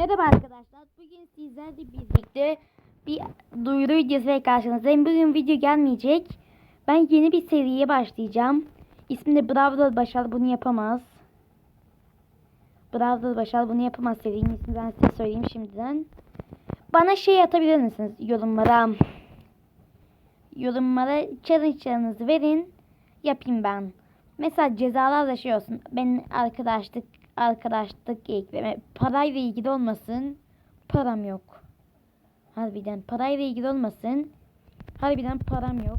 Merhaba arkadaşlar. Bugün sizlerle birlikte bir duyuru videosuyla karşınızdayım. Bugün video gelmeyecek. Ben yeni bir seriye başlayacağım. İsmi de Bravo Başal bunu yapamaz. Bravo Başal bunu yapamaz serinin ismini ben size söyleyeyim şimdiden. Bana şey atabilir misiniz yorumlara? Yorumlara challenge'larınızı verin. Yapayım ben. Mesela cezalar şey olsun. Ben arkadaşlık arkadaşlık ekleme. Parayla ilgili olmasın. Param yok. Harbiden parayla ilgili olmasın. Harbiden param yok.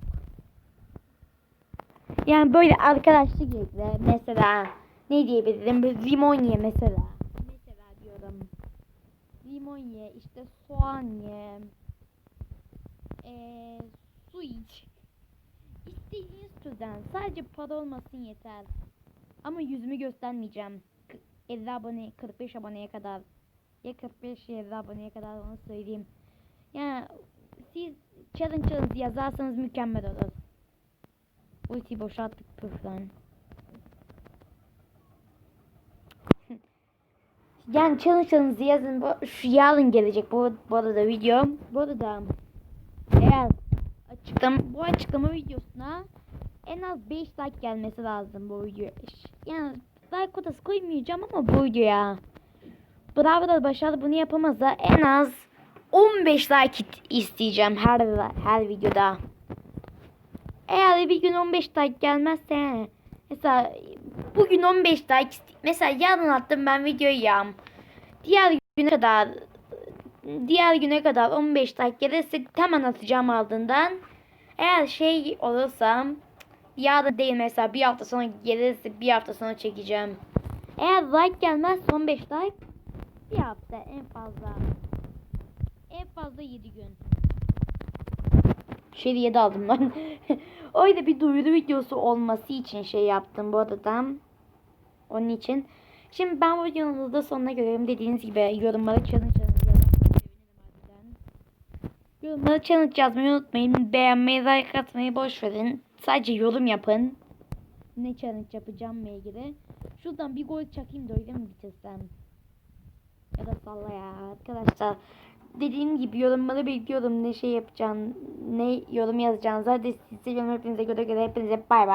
Yani böyle arkadaşlık ekle. Mesela ne diyebilirim? Limon ye mesela. Mesela diyorum. Limon ye, işte soğan ye. Ee, su iç. İstediğiniz türden. Sadece para olmasın yeter. Ama yüzümü göstermeyeceğim. K- 50 abone, 45 aboneye kadar. Ya 45 ya 50 aboneye kadar onu söyleyeyim. Yani siz challenge'ınızı yazarsanız mükemmel olur. Ultiyi boşalttık püf lan. yani challenge'ınızı yazın. Şu yarın gelecek bu, bu arada video. Bu arada eğer açıklama, bu açıklama videosuna en az 5 like gelmesi lazım bu videoya. Yani like kotası koymayacağım ama bu videoya. Bravo da başarılı bunu yapamazsa en az 15 like isteyeceğim her her videoda. Eğer bir gün 15 like gelmezse mesela bugün 15 like mesela yarın attım ben videoyu ya. Diğer güne kadar diğer güne kadar 15 like gelirse hemen atacağım ardından. Eğer şey olursa yarın değil mesela bir hafta sonra gelirse bir hafta sonra çekeceğim. Eğer like gelmez 15 like bir hafta en fazla. En fazla 7 gün. Şey 7 aldım lan. Öyle bir duyuru videosu olması için şey yaptım bu arada. Onun için. Şimdi ben bu videonun da sonuna geliyorum. Dediğiniz gibi yorumlara challenge. Yorumlara challenge yazmayı unutmayın. Beğenmeyi, like atmayı boş verin. Sadece yorum yapın. Ne challenge yapacağım ilgili. Şuradan bir gol çakayım da öyle mi bitirsem? Ya da salla ya arkadaşlar. Dediğim gibi yorumları bekliyorum. Ne şey yapacağım, ne yorum yazacağınızı. Hadi sizi hepinize göre göre hepinize bay bay.